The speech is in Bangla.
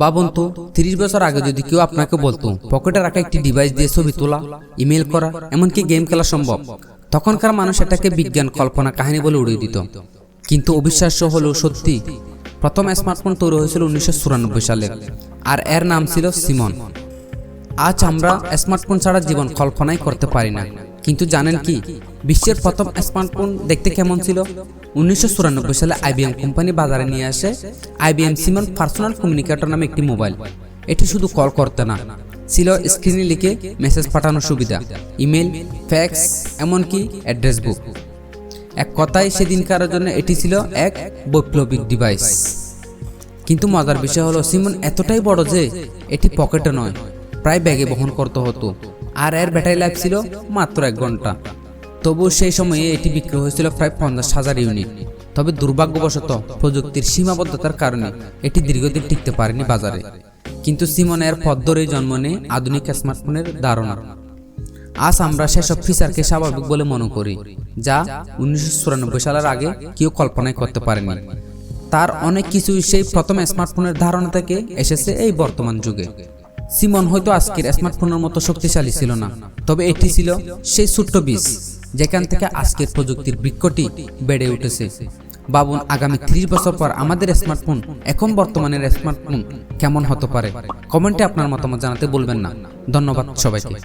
ভাবুন তো তিরিশ বছর আগে যদি কেউ আপনাকে বলতো, পকেটে রাখা একটি ডিভাইস দিয়ে ছবি তোলা ইমেল করা, এমনকি গেম খেলা সম্ভব, তখনকার মানুষ এটাকে বিজ্ঞান কল্পনা কাহিনী বলে উড়িয়ে দিত। কিন্তু অবিশ্বাস্য হলেও সত্যি, প্রথম স্মার্টফোন তৈরি হয়েছিল উনিশশো চুরানব্বই সালে, আর এর নাম ছিল সিমন আজ আমরা স্মার্টফোন ছাড়া জীবন কল্পনাই করতে পারি না। কিন্তু জানেন কি, বিশ্বের প্রথম স্মার্টফোন দেখতে কেমন ছিল? উনিশশো চুরানব্বই সালে আইবিএম কোম্পানি বাজারে নিয়ে আসে আইবিএম সিমন পার্সোনাল কমিউনিকেটর নামে একটি মোবাইল। এটি শুধু কল করতে না, ছিল স্ক্রিনে লিখে মেসেজ পাঠানোর সুবিধা, ইমেল, ফ্যাক্স, এমনকি অ্যাড্রেস বুক। এক কথায় সেদিনকার জন্য এটি ছিল এক বৈপ্লবিক ডিভাইস কিন্তু মজার বিষয় হলো সিমন এতটাই বড় যে এটি পকেটে নয়, প্রায় ব্যাগে বহন করতে হতো। আর এর ব্যাটারি লাইফ ছিল মাত্র এক ঘণ্টা। তবু সেই সময়ে এটি বিক্রি হয়েছিল প্রায় পঞ্চাশ হাজার ইউনিট তবে দুর্ভাগ্যবশত প্রযুক্তির সীমাবদ্ধতার কারণে এটি দীর্ঘদিন টিকতে পারেনি বাজারে। কিন্তু সিমনের পথ ধরেই জন্ম নেয় আধুনিক স্মার্টফোনের ধারণা। আজ আমরা সেসব ফিচারকে স্বাভাবিক বলে মনে করি, যা উনিশশো চুরানব্বই সালের আগে কেউ কল্পনাই করতে পারেনি। তার অনেক কিছুই সেই প্রথম স্মার্টফোনের ধারণা থেকে এসেছে এই বর্তমান যুগে। সিমন হয়তো আজকের স্মার্টফোনের মতো শক্তিশালী ছিল না। তবে এটি ছিল সেই ছোট্ট বীজ, যেখান থেকে আজকের প্রযুক্তির বৃক্ষটি বেড়ে উঠেছে। বাবুন, আগামী ত্রিশ বছর পর আমাদের স্মার্টফোন এখন বর্তমানের স্মার্টফোন কেমন হতে পারে? কমেন্টে আপনার মতামত জানাতে বলবেন না। ধন্যবাদ সবাইকে।